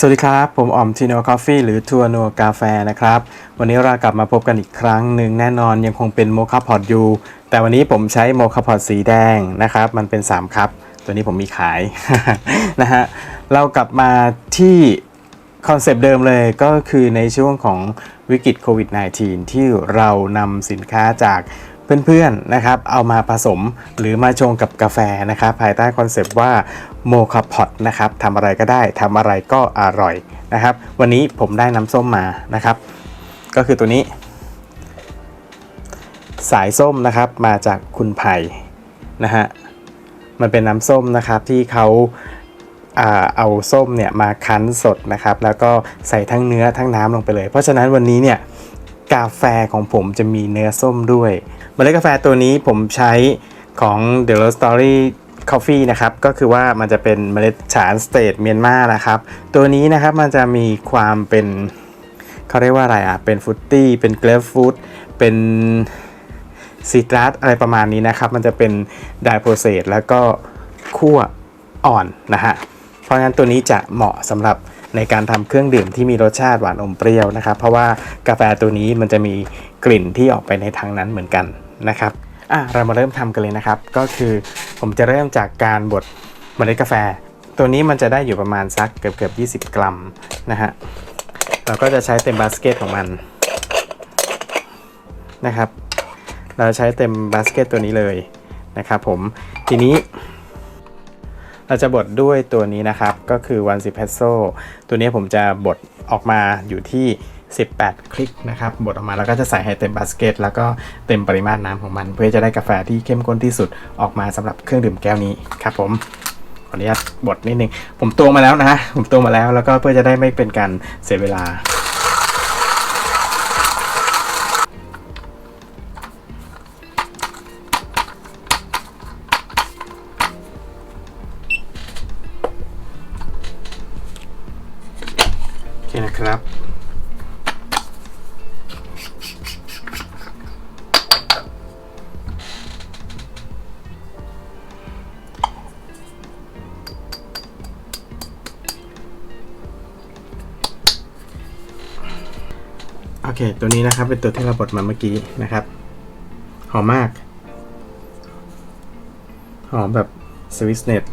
สวัสดีครับ ผมออมทีโนคอฟฟี่หรือทัวร์นัวกาแฟนะครับ วันนี้เรากลับมาพบกันอีกครั้งหนึ่งแน่นอนยังคงเป็นโมคาพอดอยู่ แต่วันนี้ผมใช้โมคาพอดสีแดงนะครับ มันเป็น 3 ครับ ตัวนี้ผมมีขายนะฮะเรากลับมาที่คอนเซปต์เดิมเลยก็คือในช่วงของวิกฤตโควิด -19 ที่เรานำสินค้าจาก เพื่อนๆนะครับเอามาผสมหรือมาชงกับกาแฟนะครับภายใต้คอนเซปต์ว่าโมคาพอดนะครับทำอะไรก็ได้ทำอะไรก็อร่อยนะครับ วันนี้ผมได้น้ำส้มมานะครับ ก็คือตัวนี้ สายส้มนะครับมาจากคุณไผ่นะฮะมันเป็นน้ำส้มนะครับที่เขาเอาส้มเนี่ยมาคั้นสดนะครับ แล้วก็ใส่ทั้งเนื้อทั้งน้ำลงไปเลย เพราะฉะนั้นวันนี้เนี่ยกาแฟของผมจะมีเนื้อส้มด้วย มล็ดกาแฟตัวนี้ผมใช้ของ The Road Story Coffee นะครับ ก็คือว่ามันจะเป็นเมล็ดฉานสเตทเมียนมานะครับ ตัวนี้นะครับมันจะมีความเป็นเขาเรียกว่าอะไรอะ เป็นฟุตตี้ เป็นเกรฟฟรุตเป็นซีตรัสอะไรประมาณนี้นะครับ มันจะเป็นไดโปรเซสแล้วก็คั่วอ่อนนะฮะ เพราะงั้นตัวนี้จะเหมาะสำหรับในการทำเครื่องดื่มที่มีรสชาติหวานอมเปรี้ยวนะครับ เพราะว่ากาแฟตัวนี้มันจะมีกลิ่นที่ออกไปในทางนั้นเหมือนกัน นะครับอะเรามาเริ่มทำกันเลยนะครับ ก็คือผมจะเริ่มจากการบดเมล็ดกาแฟ ตัวนี้มันจะได้อยู่ประมาณสักเกือบเกือบ20 กรัมนะฮะเราก็จะใช้เต็มบาสเกตของมันนะครับ เราใช้เต็มบาสเกตตัวนี้เลยนะครับผมทีนี้ เราจะบดด้วยตัวนี้นะครับ ก็คือวันซิเพโซตัวนี้ผมจะบดออกมาอยู่ที่ 18 คลิกนะครับบดออกมาแล้วก็จะใส่ให้เต็มบาสเกตแล้วก็เต็มปริมาตรน้ำของมัน เพื่อจะได้กาแฟที่เข้มข้นที่สุดออกมาสำหรับเครื่องดื่มแก้วนี้ครับผมขออนุญาตบดนิดนึง ผมตวงมาแล้วนะ ผมตวงมาแล้ว แล้วก็เพื่อจะได้ไม่เป็นการเสียเวลา โอเคนะครับ เค ตัวนี้นะครับ เป็นตัวที่เราบดมาเมื่อกี้นะครับ หอมมาก หอมแบบสวิสเน็ต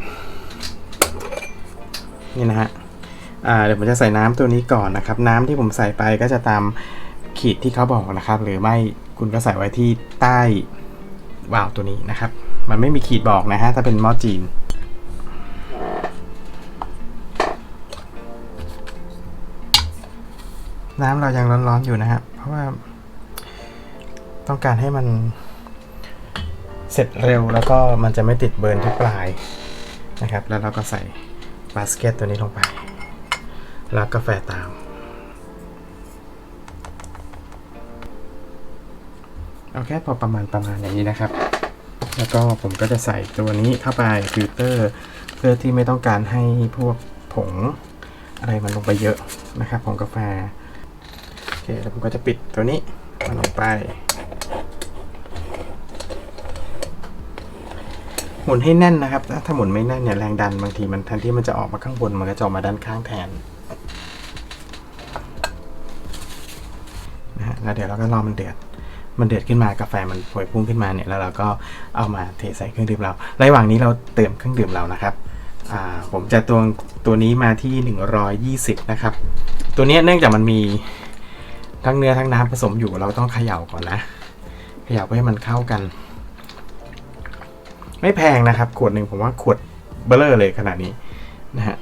นี่นะฮะอ่าเดี๋ยวผมจะใส่น้ำตัวนี้ก่อนนะครับ น้ำที่ผมใส่ไปก็จะตามขีดที่เขาบอกนะครับ หรือไม่คุณก็ใส่ไว้ที่ใต้วาล์วตัวนี้นะครับ มันไม่มีขีดบอกนะฮะถ้าเป็นหม้อจีน น้ำเรายังร้อนๆอยู่นะครับ เพราะว่า ต้องการให้มันเสร็จเร็วแล้วก็มันจะไม่ติดเบิร์นที่ปลายนะครับ แล้วเราก็ใส่บาสเกตตัวนี้ลงไป แล้วกาแฟตาม เอาแค่พอประมาณประมาณอย่างนี้นะครับ แล้วก็ผมก็จะใส่ตัวนี้เข้าไปฟิลเตอร์เพื่อที่ไม่ต้องการให้พวกผงอะไรมันลงไปเยอะนะครับของกาแฟ เคแล้วผมก็จะปิดตัวนี้มันลงไป หมุนให้แน่นนะครับ ถ้าหมุนไม่แน่นเนี่ยแรงดันบางทีมันแทนที่มันจะออกมาข้างบนมันก็จะออกมาด้านข้างแทนนะฮะแล้วเดี๋ยวเราก็รอมันเดือดมันเดือดขึ้นมากาแฟมันพวยพุ่งขึ้นมาเนี่ยแล้วเราก็เอามาเทใส่เครื่องดื่มเราระหว่างนี้เราเติมเครื่องดื่มเรานะครับผมจะตัวตัวนี้มาที่ 120 นะครับ ตัวนี้เนื่องจากมันมี ทั้งเนื้อทั้งน้ำผสมอยู่เราต้องเขย่าก่อนนะเขย่าเพื่อให้มันเข้ากัน ไม่แพงนะครับ ขวดหนึ่งผมว่าขวดเบลเลอร์เลยขนาดนี้นะฮะ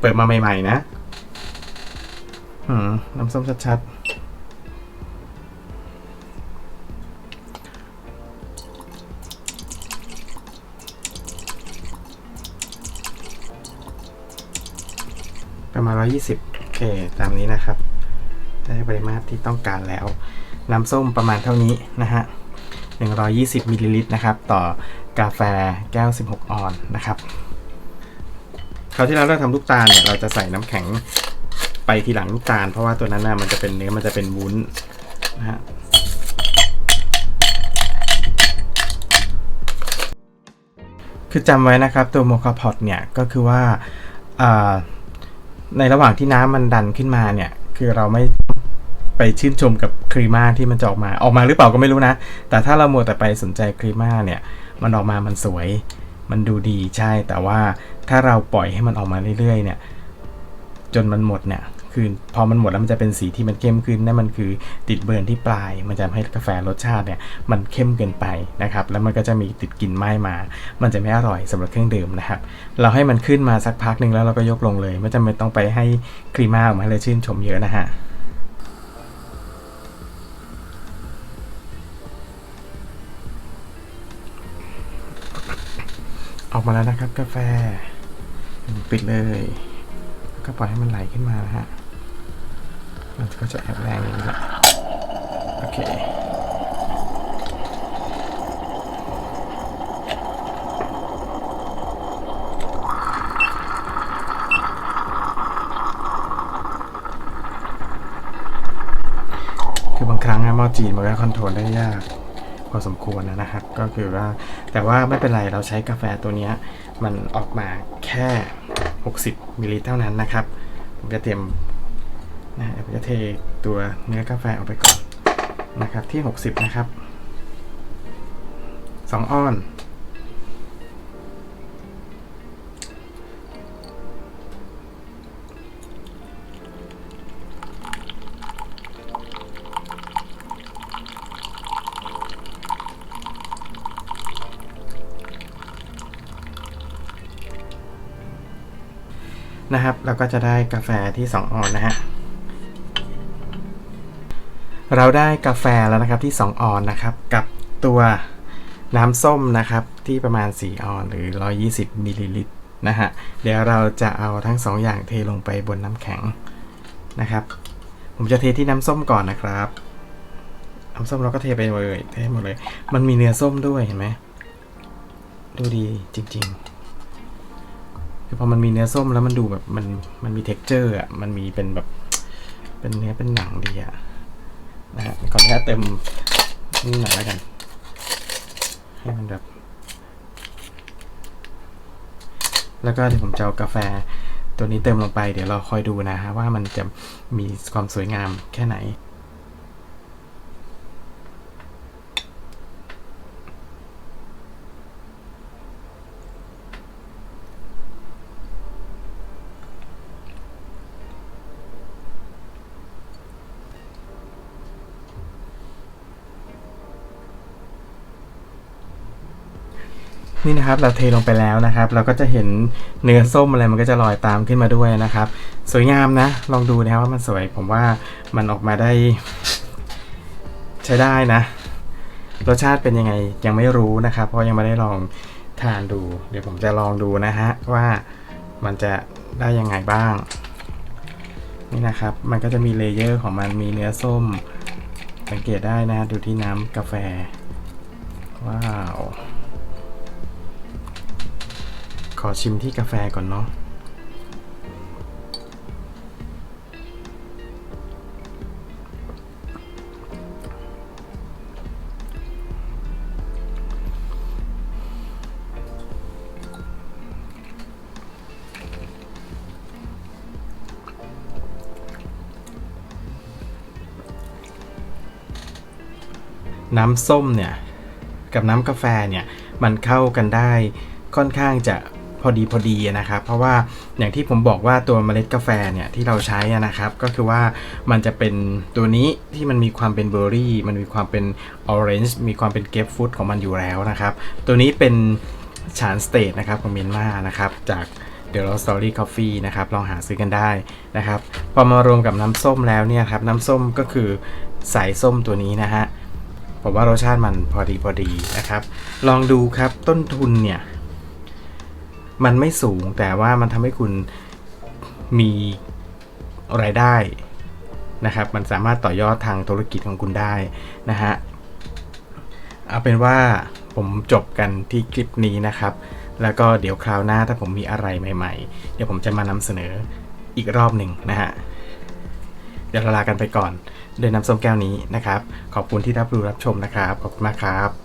เปิดมาใหม่ๆนะอืมน้ำส้มชัดๆประมาณ120โอ เค ตามนี้นะครับ ได้ปริมาตรที่ต้องการแล้ว น้ำส้มประมาณเท่านี้นะฮะ 120มิลลิลิตรนะครับ ต่อกาแฟแก้ว 16 ออนนะครับ คราวที่เราเริ่มทำลูกตาลเนี่ย เราจะใส่น้ำแข็งไปทีหลังลูกตาล เพราะว่าตัวนั้นน่ะมันจะเป็นเนื้อ มันจะเป็นวุ้นนะฮะคือจำไว้นะครับตัวโมคาพอตเนี่ยก็คือว่าอ่า ในระหว่างที่น้ำมันดันขึ้นมาเนี่ย คือเราไม่ไปชื่นชมกับครีม่าที่มันจะออกมาออกมาหรือเปล่าก็ไม่รู้นะ แต่ถ้าเรามัวแต่ไปสนใจครีม่าเนี่ย มันออกมามันสวย มันดูดีใช่ แต่ว่าถ้าเราปล่อยให้มันออกมาเรื่อยๆ เนี่ย จนมันหมดเนี่ย คือพอมันหมดแล้วมันจะเป็นสีที่มันเข้มขึ้นนั่นมันคือติดเบิร์นที่ปลาย มันจะทำให้กาแฟรสชาติเนี่ยมันเข้มเกินไปนะครับแล้วมันก็จะมีติดกลิ่นไหม้มา มันจะไม่อร่อยสำหรับเครื่องดื่มนะครับเราให้มันขึ้นมาสักพักหนึ่งแล้วเราก็ยกลงเลยไม่จำเป็นต้องไปให้ครีม่าออกมาเลยชื่นชมเยอะนะฮะออกมาแล้วนะครับกาแฟปิดเลย ก็ปล่อยให้มันไหลขึ้นมานะฮะ มันก็จะแอบแรงอย่างนี้แหละโอเคคือบางครั้งอะมอจีนมันก็คอนโทรลได้ยากพอสมควรนะครับ ก็คือว่าแต่ว่าไม่เป็นไรเราใช้กาแฟตัวนี้มันออกมาแค่ 60มิลลิลิเท่านั้นนะครับ ผมจะเตรียม นะผมจะเทตัวเนื้อกาแฟออกไปก่อนนะครับที่ 60 นะครับ 2ออนนะครับเราก็จะได้กาแฟที่ 2 ออนนะฮะ เราได้กาแฟแล้วนะครับที่ 2 ออนนะครับกับตัวน้ำส้มนะครับที่ประมาณ 4 ออนหรือ 120มิลลิลิตรนะฮะเดี๋ยวเราจะเอาทั้ง 2 อย่างเทลงไปบนน้ำแข็งนะครับ ผมจะเทที่น้ำส้มก่อนนะครับน้ำส้มเราก็เทไปเลยเทหมดเลย มันมีเนื้อส้มด้วยเห็นไหมดูดีจริง ๆ คือพอมันมีเนื้อส้มแล้วมันดูแบบมันมันมี t e x t อร์อะมันมีเป็นแบบเป็นเนื้อเป็นหนังดีอะ นะฮะขออนุญาตเติมนี่หน่อยแล้วกัน ให้มันแบบ แล้วก็เดี๋ยวผมจะเอากาแฟตัวนี้เติมลงไป เดี๋ยวเราคอยดูนะฮะว่ามันจะมีความสวยงามแค่ไหน นี่นะครับเราเทลงไปแล้วนะครับ เราก็จะเห็นเนื้อส้มอะไรมันก็จะลอยตามขึ้นมาด้วยนะครับ สวยงามนะ ลองดูนะครับว่ามันสวยผมว่ามันออกมาได้ ใช้ได้นะ รสชาติเป็นยังไงยังไม่รู้นะครับ เพราะยังไม่ได้ลองทานดู เดี๋ยวผมจะลองดูนะฮะว่ามันจะได้ยังไงบ้าง นี่นะครับ มันก็จะมีเลเยอร์ของมันมีเนื้อส้ม สังเกตได้นะดูที่น้ำกาแฟ ว้าว ขอชิมที่กาแฟก่อนเนาะน้ำส้มเนี่ย กับน้ำกาแฟเนี่ย มันเข้ากันได้ค่อนข้างจะ พอดีพอดีนะครับ เพราะว่าอย่างที่ผมบอกว่าตัวเมล็ดกาแฟเนี่ยที่เราใช้นะครับ ก็คือว่ามันจะเป็นตัวนี้ที่มันมีความเป็นเบอร์รี่ มันมีความเป็นออเรนจ์มีความเป็นเกรปฟรุตของมันอยู่แล้วนะครับ ตัวนี้เป็นชานสเตทนะครับของเมียนมานะครับจากเดล s สตอรี่ o f ฟนะครับลองหาซื้อกันได้นะครับ พอมารวมกับน้ำส้มแล้วเนี่ยครับน้ำส้มก็คือสายส้มตัวนี้นะฮะผมว่ารสชาติมันพอดีพอดีนะครับ ลองดูครับต้นทุนเนี่ย มันไม่สูงแต่ว่ามันทำให้คุณมีรายได้นะครับ มันสามารถต่อยอดทางธุรกิจของคุณได้นะฮะ เอาเป็นว่าผมจบกันที่คลิปนี้นะครับ แล้วก็เดี๋ยวคราวหน้าถ้าผมมีอะไรใหม่ๆ เดี๋ยวผมจะมานำเสนออีกรอบหนึ่งนะฮะ เดี๋ยวลากันไปก่อนด้วยน้ำส้มแก้วนี้นะครับ ขอบคุณที่รับรู้รับชมนะครับ ขอบคุณมากครับ